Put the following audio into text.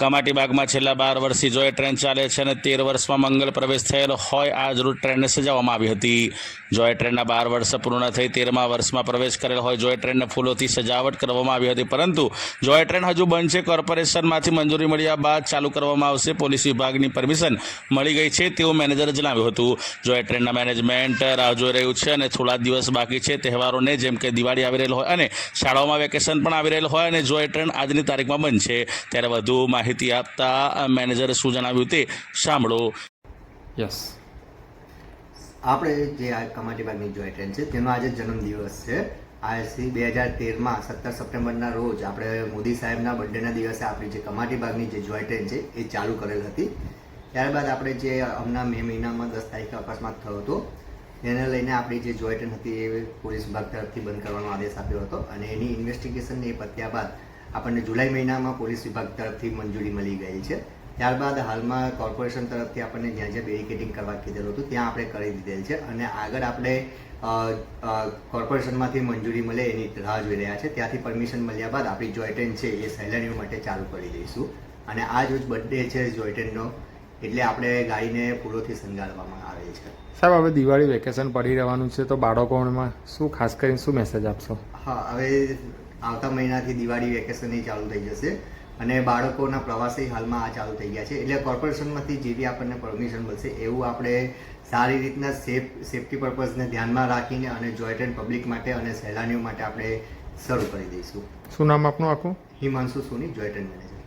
કમાટી બાગમાં છેલ્લા બાર વર્ષથી જોય ટ્રેન ચાલે છે અને તેર વર્ષમાં મંગલ પ્રવેશ થયેલો હોય આ જ રૂટ ટ્રેનને સજાવવામાં આવી હતી. જોય ટ્રેનના બાર વર્ષ પૂર્ણ થઈ તેરમા વર્ષમાં પ્રવેશ કરેલ હોય જોય ટ્રેનને ફૂલોથી સજાવટ કરવામાં આવી હતી. પરંતુ જોય ટ્રેન હજુ બંધ છે, કોર્પોરેશનમાંથી મંજૂરી મળ્યા બાદ ચાલુ કરવામાં આવશે. પોલીસ વિભાગની પરમિશન મળી ગઈ છે, તેવું મેનેજરે જણાવ્યું હતું. જોય ટ્રેનના મેનેજમેન્ટ રાહ જોઈ રહ્યું છે અને થોડા દિવસ બાકી છે, તહેવારોને જેમ કે દિવાળી આવી રહેલ હોય અને શાળાઓમાં વેકેશન પણ આવી રહેલ હોય અને જોય ટ્રેન આજની તારીખમાં બંધ છે, ત્યારે વધુ માહિતી આપતા મેનેજરે શું જણાવ્યું તે સાંભળો. યસ આપણે જે આ કમાટી બાગની જોય ટ્રેન છે તેનો આજે જન્મદિવસ છે. આજથી બે હજાર તેરમાં સત્તર સપ્ટેમ્બરના રોજ આપણે મોદી સાહેબના બર્થડેના દિવસે આપણી જે કમાટી બાગની જે જોય ટ્રેન છે એ ચાલુ કરેલ હતી. ત્યારબાદ આપણે જે હમણાં મે મહિનામાં દસ તારીખે અકસ્માત થયો હતો એને લઈને આપણી જે જોય ટ્રેન હતી એ પોલીસ વિભાગ તરફથી બંધ કરવાનો આદેશ આપ્યો હતો અને એની ઇન્વેસ્ટિગેશન એ પત્યા બાદ આપણને જુલાઈ મહિનામાં પોલીસ વિભાગ તરફથી મંજૂરી મળી ગઈ છે. ત્યારબાદ હાલમાં કોર્પોરેશન તરફથી આપણને જ્યાં જ્યાં બેરિકેડિંગ કરવા કીધેલું હતું ત્યાં આપણે કરી દીધેલ છે અને આગળ આપણે કોર્પોરેશનમાંથી મંજૂરી મળે એની રાહ જોઈ રહ્યા છે. ત્યાંથી પરમિશન મળ્યા બાદ આપણી જોય ટ્રેન છે એ સહેલાણીઓ માટે ચાલુ કરી દઈશું. અને આ જ બર્થડે છે જોય ટ્રેનનો એટલે આપણે ગાડીને ફૂલોથી શણગારવામાં આવે છે. સાહેબ હવે દિવાળી વેકેશન પડી રહેવાનું છે તો બાળકોમાં શું ખાસ કરીને શું મેસેજ આપશો? હા હવે આવતા મહિનાથી દિવાળી વેકેશન ચાલુ થઈ જશે અને બાળકોના પ્રવાસે હાલમાં આ ચાલુ થઈ ગયા છે. એટલે કોર્પોરેશનમાંથી જે બી આપણને પરમિશન મળશે એવું આપણે સારી રીતના સેફ સેફટી પર્પઝને ધ્યાનમાં રાખીને અને જોય ટ્રેન પબ્લિક માટે અને સહેલાણીઓ માટે આપણે શરૂ કરી દઈશું. શું નામ આપનું આખું? Himanshu Soni joint and manager